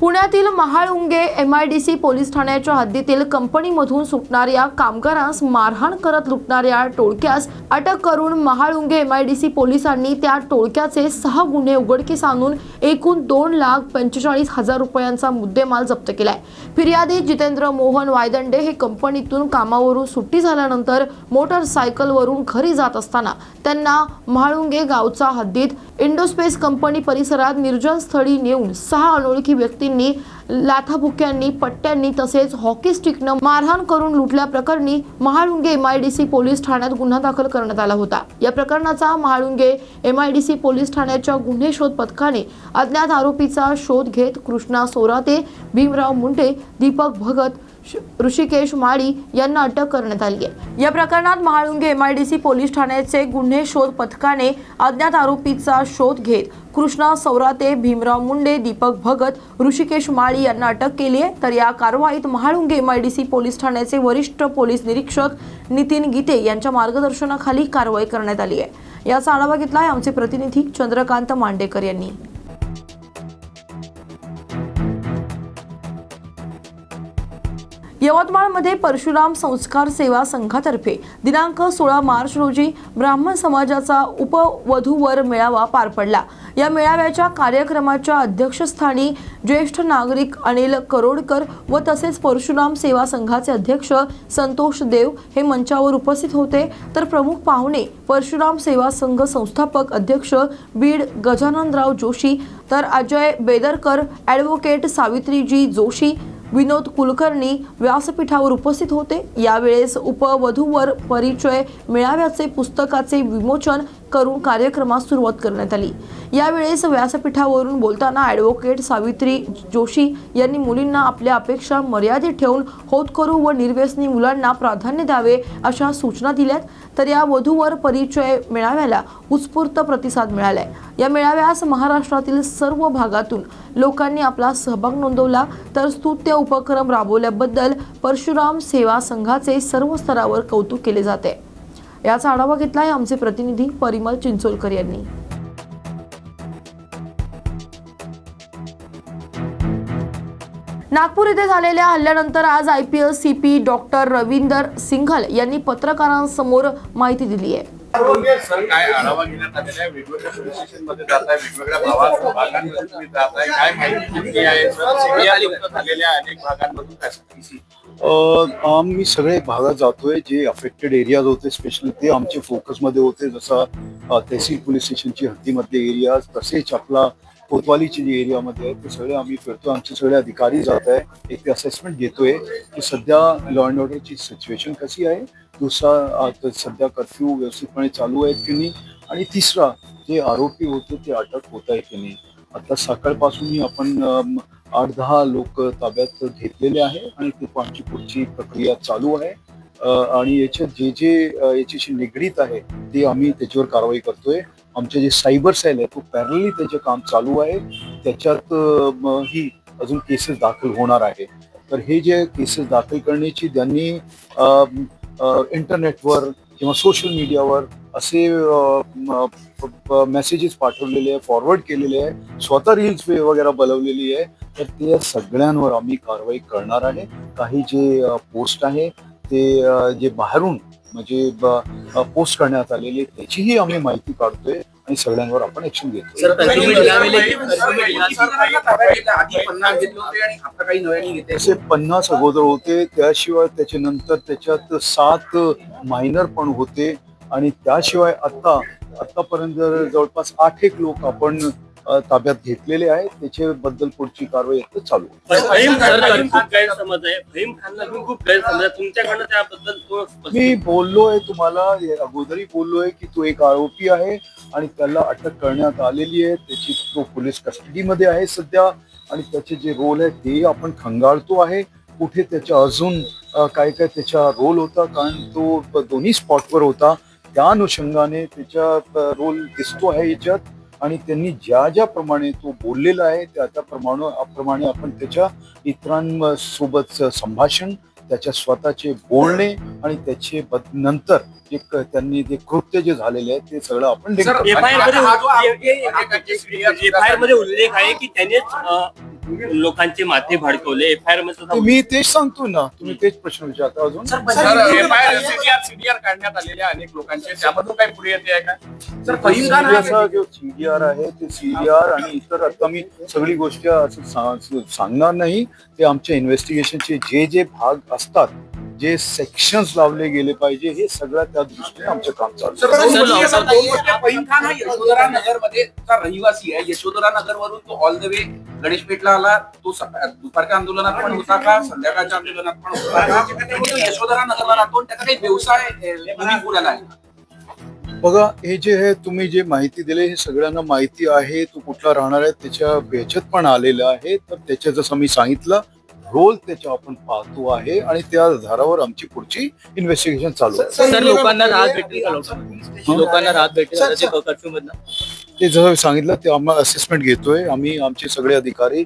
पुण्यातील Mahalunge M I D C police ठाण्याच्या हद्दीतील कंपनीमधून सुटणाऱ्या कामगारांस मारहाण करत लुटणाऱ्या टोळक्यास अटक करून Mahalunge M I D C पोलिसांनी त्या टोळक्याचे सहा गुन्हे उघडकीस आणून एकूण दोन लाख पंचेचाळीस हजार रुपयांचा मुद्देमाल जप्त केलाय. फिर्यादी जितेंद्र मोहन वायदंडे हे कंपनीतून कामावरून सुट्टी झाल्यानंतर मोटरसायकलवरून घरी जात असताना त्यांना महाळुंगे गावचा हद्दीत इंडोस्पेस कंपनी परिसरात निर्जन स्थळी नेऊन सहा अनोळखी व्यक्ती व्यक्तींनी लाथाबुक्यांनी पट्ट्यांनी तसेच हॉकी स्टिकनं मारहाण करून लुटल्या प्रकरणी महाळुंगे एमआयडीसी पोलीस ठाण्यात गुन्हा दाखल करण्यात आला होता. या प्रकरणाचा महाळुंगे एमआयडीसी पोलीस ठाण्याच्या गुन्हे शोध पथकाने अज्ञात आरोपीचा शोध घेत कृष्णा सोराते भीमराव मुंडे दीपक भगत ऋषिकेश माळी यांना अटक करण्यात आली आहे. या प्रकरणात महाळुंगे एमआयडीसी पोलीस ठाण्याचे गुन्हे शोध पथकाने अज्ञात आरोपीचा शोध घेत कृष्णा सौराते भीमराव मुंडे दीपक भगत ऋषिकेश माळी यांना अटक केली आहे. तर या कारवाईत महाळुंगे एमआयडीसी पोलीस ठाण्याचे वरिष्ठ पोलीस निरीक्षक नितीन गीते यांच्या मार्गदर्शनाखाली कारवाई करण्यात आली आहे. याचा आढावा घेतला आहे आमचे प्रतिनिधी चंद्रकांत मांडेकर यांनी. यवतमाळमध्ये परशुराम संस्कार सेवा संघातर्फे दिनांक सोळा मार्च रोजी ब्राह्मण समाजाचा उपवधूवर मेळावा पार पडला. या मेळाव्याच्या कार्यक्रमाच्या अध्यक्षस्थानी ज्येष्ठ नागरिक अनिल करोडकर व तसेच परशुराम सेवा संघाचे अध्यक्ष संतोष देव हे मंचावर उपस्थित होते. तर प्रमुख पाहुणे परशुराम सेवा संघ संस्थापक अध्यक्ष बीड गजाननराव जोशी तर अजय बेदरकर ॲडव्होकेट सावित्रीजी जोशी विनोद कुलकर्णी व्यासपीठावर उपस्थित होते. यावेळेस उपवधूवर परिचय मेळाव्याचे पुस्तकाचे विमोचन करून कार्यक्रमास सुरुवात करण्यात आली. यावेळेस व्यासपीठावरून बोलताना ॲडव्होकेट सावित्री जोशी यांनी मुलींना आपल्या अपेक्षा मर्यादित ठेवून होतकरू व निर्व्यसनी मुलांना प्राधान्य द्यावे अशा सूचना दिल्यात. तर या वधूवर परिचय मेळाव्याला उत्स्फूर्त प्रतिसाद मिळालाय. या मेळाव्यास महाराष्ट्रातील सर्व भागातून लोकांनी आपला सहभाग नोंदवला. तर स्तुत्य उपक्रम राबवल्याबद्दल परशुराम सेवा संघाचे सर्व स्तरावर कौतुक केले जाते. याचा आढावा घेतला आहे आमचे प्रतिनिधी परिमल चिंचोलकर यांनी. नागपूर येथे झालेल्या हल्ल्यानंतर आज I P S C P doctor Ravinder Singhal यांनी पत्रकारांसमोर माहिती दिली आहे. सर काय आढावा घेण्यात आलेला आहे? वेगवेगळ्या पोलीस स्टेशनमध्ये जात आहे वेगवेगळ्या भागात भागांमध्ये तुम्ही जात आहे. काय माहिती आहे? सर झालेल्या अनेक भागांमधून काय सगळे भागात जातोय जे अफेक्टेड एरियाज होते स्पेशली ते आमचे फोकसमध्ये होते जसा तहसील पोलीस स्टेशनची हद्दीमधले एरियाज तसेच आपला कोतवालीची जी एरियामध्ये आहे ते सगळे आम्ही फिरतो आमचे सगळे अधिकारी जात आहे एक ते असेसमेंट घेतोय की सध्या लॉ अँड ऑर्डरची सिच्युएशन कशी आहे. दुसरा सध्या कर्फ्यू व्यवस्थितपणे चालू आहेत की नाही. आणि तिसरा जे आरोपी होते ते अटक होत आहे की नाही. आता सकाळपासूनही आपण आठ दहा लोक ताब्यात घेतलेले आहे आणि ते आमची पुढची प्रक्रिया चालू आहे. आणि याच्यात जे जे याच्याशी निगडीत आहे ते आम्ही त्याच्यावर कारवाई करतोय. आमचे जे सायबर सेल आहे तो पॅरलली त्याचे काम चालू आहे. त्याच्यात ही अजून केसेस दाखल होणार आहे. तर हे जे केसेस दाखल करण्याची त्यांनी इंटरनेटवर किंवा सोशल मीडियावर असे मेसेजेस पाठवलेले आहे फॉरवर्ड केलेले आहे. स्वतः रील्स वगैरे बनवलेली आहे. तर ते सगळ्यांवर आम्ही कारवाई करणार आहे. काही जे पोस्ट आहे ते जे बाहेरून म्हणजे पोस्ट करण्यात आलेले त्याचीही आम्ही माहिती काढतोय आणि सगळ्यांवर आपण ऍक्शन घेतोय. सर तुम्ही यावेळी तुम्ही आधी पन्नास घेतले होते आणि आता काही नव्याने घेते असे पन्नास अगोदर होते त्याशिवाय त्याच्या नंतर त्याच्यात सात मायनर पण होते आणि त्याशिवाय आता आतापर्यंत जवळपास आठ एक लोक आपण ताब्यात घेतलेले आहेत. त्याच्याबद्दल पुढची कारवाई आता चालू आहे. आहे. आहे मी बोललोय तुम्हाला अगोदरही बोललोय की तो एक आरोपी आहे आणि त्याला अटक करण्यात आलेली आहे. त्याची तो पोलीस कस्टडीमध्ये आहे सध्या आणि त्याचे जे रोल आहे ते आपण खंगाळतो आहे. कुठे त्याच्या अजून काय काय त्याचा रोल होता कारण तो दोन्ही स्पॉटवर होता. त्या अनुषंगाने त्याचा रोल दिसतो आहे याच्यात. आणि त्यांनी ज्या ज्याप्रमाणे तो बोललेला आहे त्या त्याप्रमाणे प्रमाणे आपण त्याच्या इतरांसोबत संभाषण त्याच्या स्वतःचे बोलणे आणि त्याचे नंतर जे त्यांनी जे कृत्य जे झालेले आहे ते सगळं आपण उल्लेख- आहे, की त्यानेच लोकांचे माथे भडकवले. एफ आय आरमध्ये ते मी तेच सांगतो ना तुम्ही तेच प्रश्न विचारता अजून? Sir F I R CDR काढण्यात आलेल्या अनेक लोकांचे. त्यामधून काही पुढे येते आहे का? सर फहीम खान असा जो सीडीआर आहे ते सीडीआर आणि इतर आता मी सगळी गोष्ट सांगणार नाही. ते आमच्या इन्व्हेस्टिगेशनचे जे जे भाग असतात जे सेक्शन्स लावले गेले पाहिजे हे सगळं त्या दृष्टीने आमचं काम चालू हा यशोधरा नगरमध्ये चा रहिवासी आहे. यशोधरा नगर वरून तो ऑल द वे गणेश पेठला आला. तो दुपारच्या आंदोलनात पण होता का? संध्याकाळच्या आंदोलनात पण होता का? यशोधरा नगरला राहतो त्याचा काही व्यवसाय पुण्याला आहे. बघा हे जे आहे तुम्ही जे माहिती दिली हे सगळ्यांना माहिती आहे. तो कुठला राहणार आहे त्याच्या याच्यात पण आलेलं आहे. तर त्याच्या जसं मी सांगितलं रोल त्याच्या आपण पाहतो आहे आणि त्या आधारावर आमची पुढची इन्व्हेस्टिगेशन चालू आहे. सर लोकांना राहत भेटली का लोकांना? लोकांना राहत भेटली. कर्फ्यू मधनं? ते जसं सांगितलं ते आम्हाला असेसमेंट घेतोय. आम्ही आमचे सगळे अधिकारी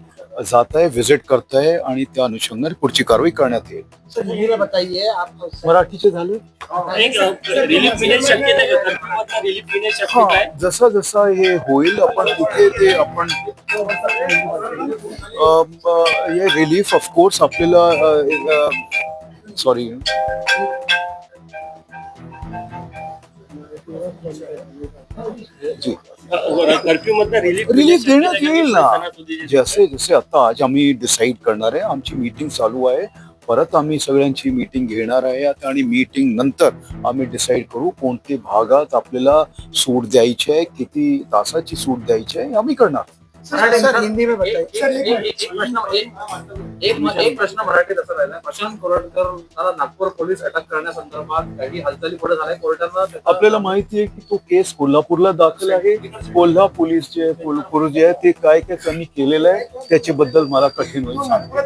जात आहे व्हिजिट करत आहे आणि त्या अनुषंगाने पुढची कारवाई करण्यात येईल. सर हिंदी में बताइए आप मराठीचे झाले? हा जसं जसं हे होईल आपण तिथे ते आपण हे रिलीफ ऑफकोर्स आपल्याला सॉरी कर्फ्यू रिलीफ रिलीफ देण्यात येईल ना. जसे जसे आता आज आम्ही डिसाईड करणार आहे आमची मीटिंग चालू आहे परत आम्ही सगळ्यांची मीटिंग घेणार आहे आता आणि मीटिंग नंतर आम्ही डिसाईड करू कोणते भागात आपल्याला सूट द्यायची आहे किती तासाची सूट द्यायची आहे आम्ही करणार. सर सर हिंदी में बताइए। एक- एक- एक- एक प्रश्न एक- एक एक प्रश्न मराठीत असा राहिला प्रशांत कोरटकर नागपूर पोलीस अटक करण्यासंदर्भात काही हालचाली पुढे झाल्या. कोर्टानं त्याचा- आपल्याला माहिती आहे की तो केस कोल्हापूरला दाखल आहे. कोल्हा पोलीस जे कोल्हापूर जे आहे ते काय काय त्यांनी केलेलं आहे त्याच्याबद्दल मला कठीण होईल सांगतो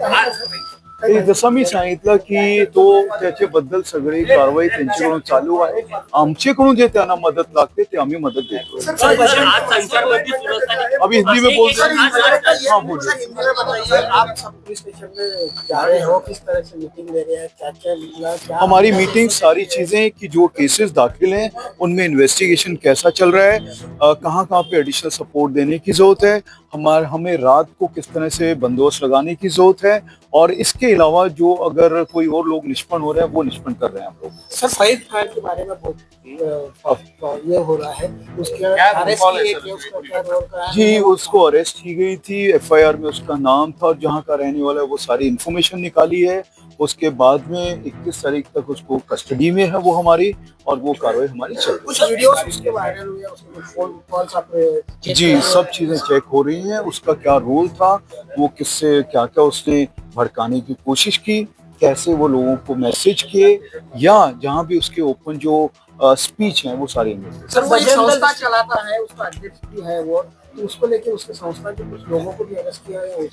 ते जसं मी सांगितलं की तो त्याच्याबद्दल सगळी कारवाई त्यांच्याकडून चालू आहे. आमच्याकडून जे त्यांना मदत लागते ते आम्ही मदत देतो. अभी हिंदी में बोल हाँ। बोलिए। सर हिंदी में बताइए। आप सब पुलिस स्टेशन में जा रहे हो किस तरह से मीटिंग ले रहे हैं क्या क्या निकला क्या हमारी मीटिंग सारी चीज़ें कि जो केसेस दाखिल हैं उनमें इन्वेस्टिगेशन कैसा चल रहा है कहाँ कहाँ पे एडिशनल सपोर्ट देने की ज़रूरत है हमारे हमें रात को किस तरह से बंदोबस्त लगाने की ज़रूरत है और इसके अलावा जो अगर कोई और लोग निष्पन्न हो रहे हैं वो निष्पन्न कर रहे हैं हम लोग। सर फैज खान के बारे में बहुत ये हो रहा है। उसके है है? जी उसको अरेस्ट की गई थी। एफआईआर में उसका नाम था और जहाँ का रहने वाला है वो सारी इन्फॉर्मेशन निकाली है। उसके बाद में 21 तारीख तक उसको कस्टडी में है वो हमारी और वो कार्रवाई हमारी चल रही है। जी सब चीज़ें चेक हो रही हैं उसका क्या रोल था वो किससे क्या क्या उसने भड़काने की कोशिश की कैसे वो लोगों को मैसेज किए या जहाँ भी उसके ओपन जो स्पीच हैं वो सारी investigation। सर वो संस्था चलाता है उसका अध्यक्ष भी है वो तो उसको लेके उसके संस्था के कुछ लोगों को भी अरेस्ट किया है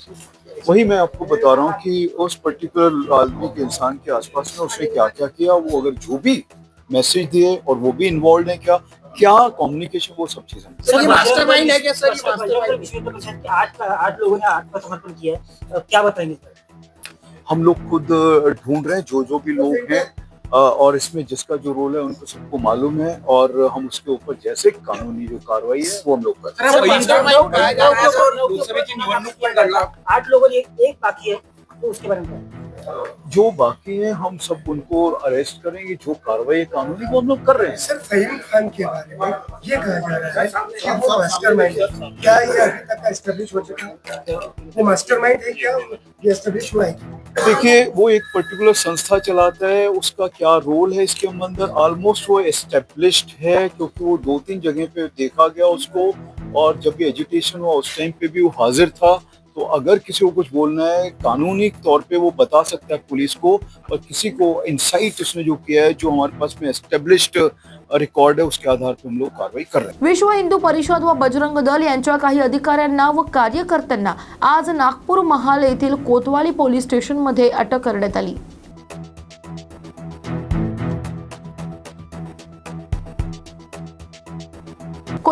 वही मैं आपको बता रहा हूँ कि उस पर्टिकुलर आदमी के इंसान के आसपास में उसने क्या क्या किया वो अगर जो भी मैसेज दिए और वो भी इन्वॉल्व है क्या क्या कम्युनिकेशन वो सब चीज़ें सर ये मास्टरमाइंड है क्या सर ये मास्टरमाइंड आठ आठ लोगों ने आत्मसमर्पण किया है। क्या बताएँगे सर? हम लोग खुद ढूंढ रहे हैं जो जो भी लोग हैं और इसमें जिसका जो रोल है उनको सबको मालूम है और हम उसके ऊपर जैसे कानूनी जो कार्रवाई है वो हम लोग करते हैं है, आठ लोगों ने एक, बाकी है तो उसके बारे में। जो बाकी हैं हम सब उनको अरेस्ट करेंगे जो कार्रवाई कानूनी वो हम लोग कर रहे हैं। सर फहीम खान के बारे में ये कहा जा रहा है कि वो मास्टरमाइंड है। क्या ये अभी तक एस्टेब्लिश हो चुका है? वो मास्टरमाइंड है क्या? ये एस्टेब्लिश हुआ है देखिए वो एक पर्टिकुलर संस्था चलाता है उसका क्या रोल है इसके अंदर? ऑलमोस्ट वो एस्टेब्लिश्ड है क्योंकि वो दो तीन जगह पे देखा गया उसको और जब भी एजुटेशन हुआ उस टाइम पे भी वो हाजिर था। तो अगर किसी को कुछ बोलना है, कानूनी तौर पे वो बता सकता है पुलिस को और किसी को इंसाइट उसने जो किया है, जो हमारे पास में एस्टेब्लिश्ड रिकॉर्ड है, उसके आधार पे हम लोग कार्रवाई कर रहे हैं। विश्व हिंदू परिषद व बजरंग दल अधिकार व कार्यकर्त्यांना आज नागपुर महाल येथील कोतवाली पोलीस स्टेशनमध्ये अटक कर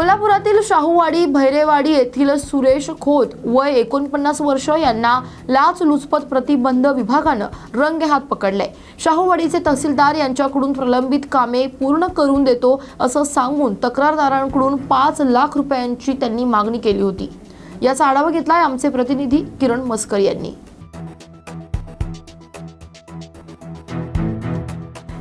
कोल्हापुरातील शाहूवाडी भैरेवाडी येथील सुरेश खोत वय एकोणपन्नास वर्ष यांना लाच लुचपत प्रतिबंध विभागानं रंगेहात पकडले शाहूवाडीचे तहसीलदार यांच्याकडून प्रलंबित कामे पूर्ण करून देतो असं सांगून तक्रारदारांकडून पाच लाख रुपयांची त्यांनी मागणी केली होती. याचा आढावा घेतलाय आमचे प्रतिनिधी किरण मस्कर यांनी.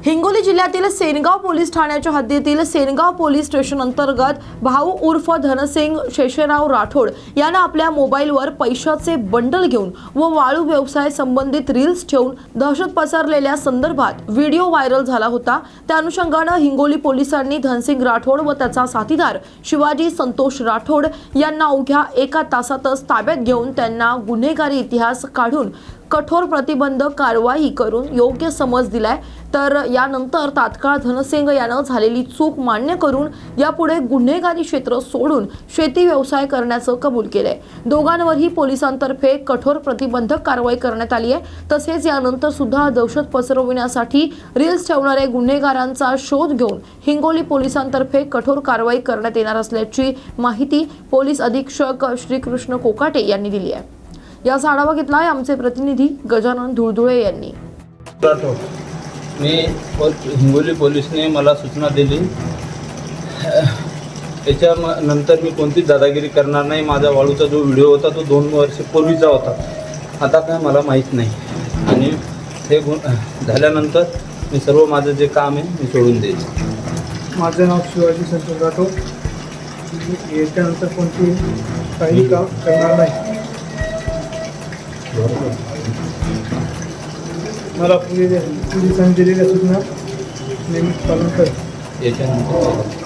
हिंगोली जिल्ह्यातील सेनगाव पोलीस ठाण्याच्या हद्दीतील सेनगाव पोलीस स्टेशन अंतर्गत भाऊ उर्फ धनसिंग शेषराव राठोड यानं आपल्या मोबाईलवर पैशाचे बंडल घेऊन व वाळू व्यवसाय संबंधित रील्स ठेवून दहशत पसरलेल्या संदर्भात व्हिडिओ व्हायरल झाला होता. त्या अनुषंगानं हिंगोली पोलिसांनी धनसिंग राठोड व त्याचा साथीदार शिवाजी संतोष राठोड यांना अवघ्या एका तासातच ताब्यात घेऊन त्यांना गुन्हेगारी इतिहास काढून कठोर प्रतिबंध कारवाई करून योग्य समज दिलाय. तर यानंतर तात्काळ धनसिंग यानं झालेली चूक मान्य करून यापुढे गुन्हेगारी क्षेत्र सोडून शेती व्यवसाय करण्याचं कबूल केलंय. दोघांवरही पोलिसांतर्फे कठोर प्रतिबंधक कारवाई करण्यात आली आहे. तसेच यानंतर सुद्धा दहशत पसरविण्यासाठी रील्स ठेवणाऱ्या गुन्हेगारांचा शोध घेऊन हिंगोली पोलिसांतर्फे कठोर कारवाई करण्यात येणार असल्याची माहिती पोलीस अधीक्षक श्रीकृष्ण कोकाटे यांनी दिली आहे. याचा आढावा घेतलाय आमचे प्रतिनिधी गजानन धुळधुळे यांनी. राठोड मी हिंगोली पोलिसने मला सूचना दिली. त्याच्या म- नंतर मी कोणतीच दादागिरी करणार नाही. माझा वाळूचा जो व्हिडिओ होता तो दोन वर्ष पूर्वीचा होता. आता काय मला माहीत नाही. आणि हे गुण झाल्यानंतर मी सर्व माझं जे काम आहे मी सोडून देईन. माझं नाव शिवाजी संतोष राठोड मी याच्यानंतर कोणती काही काम करणार नाही. मला पोलीस पोलिसांनी दिलेल्या सूचना नेहमीच पालन कर याच्यानंतर